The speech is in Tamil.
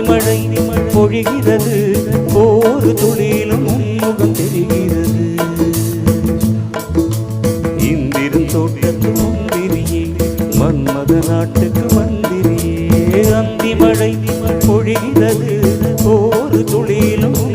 அந்திமழை பொழிகிறது. ஒரு துளியிலும் முகம் தெரிகிறது. இந்திரன் தோட்டத்து முந்திரியே மன்மத நாட்டுக்கு மந்திரியே. அந்தி மழை பொழிகிறது. ஒரு துளியிலும்